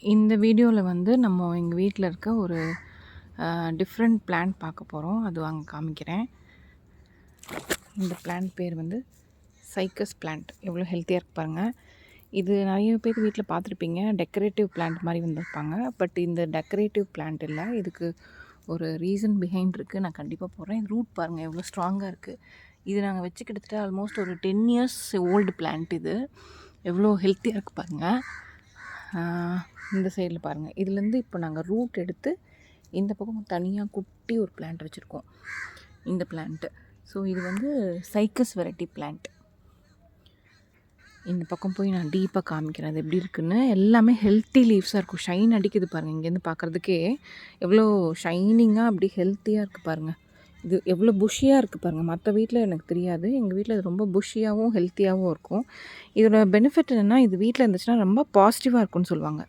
இந்த வீடியோவில் வந்து நம்ம எங்கள் வீட்டில் இருக்க ஒரு டிஃப்ரெண்ட் பிளான்ட் பார்க்க போகிறோம் அது அங்கே காமிக்கிறேன். இந்த பிளான்ட் பேர் வந்து சைக்கஸ் பிளான்ட் எவ்வளோ ஹெல்த்தியாக இருக்கு பாருங்கள் இது நிறைய பேர் வீட்டில் பார்த்துருப்பீங்க. டெக்கரேட்டிவ் பிளான்ட் மாதிரி வந்திருப்பாங்க. பட் இந்த டெக்கரேட்டிவ் பிளான்ட் இல்லை. இதுக்கு ஒரு ரீசன் பிஹைண்ட் இருக்குது நான் கண்டிப்பாக போடுறேன். இது ரூட் பாருங்கள் எவ்வளோ ஸ்ட்ராங்காக இருக்குது இது நாங்கள் வச்சு கிட்டத்தட்ட ஆல்மோஸ்ட் ஒரு டென் இயர்ஸ் ஓல்டு பிளான்ட் இது. எவ்வளோ ஹெல்த்தியாக இருக்குது பாருங்கள் இந்த சைடில் பாருங்கள் இதுலேருந்து இப்போ நாங்கள் ரூட் எடுத்து இந்த பக்கம் தனியாக குட்டி ஒரு பிளான்ட் வச்சுருக்கோம். இந்த பிளான்ட்டு ஸோ இது வந்து சைக்கஸ் வெரைட்டி பிளான்ட் இந்த பக்கம் போய் நான் டீப்பாக காமிக்கிறேன். அது எப்படி இருக்குன்னு? எல்லாமே ஹெல்த்தி லீவ்ஸாக இருக்கும். ஷைன் அடிக்குது பாருங்கள் இங்கேருந்து பார்க்குறதுக்கே எவ்வளோ ஷைனிங்காக அப்படி ஹெல்த்தியாக இருக்குது பாருங்கள் இது எவ்வளோ புஷியாக இருக்குது பாருங்கள் மற்ற வீட்டில் எனக்கு தெரியாது. எங்கள் வீட்டில் இது ரொம்ப புஷியாகவும் ஹெல்த்தியாகவும் இருக்கும். இதோட பெனிஃபிட் என்னென்னா இது வீட்டில் இருந்துச்சுன்னா ரொம்ப பாசிட்டிவாக இருக்கும்னு சொல்லுவாங்க.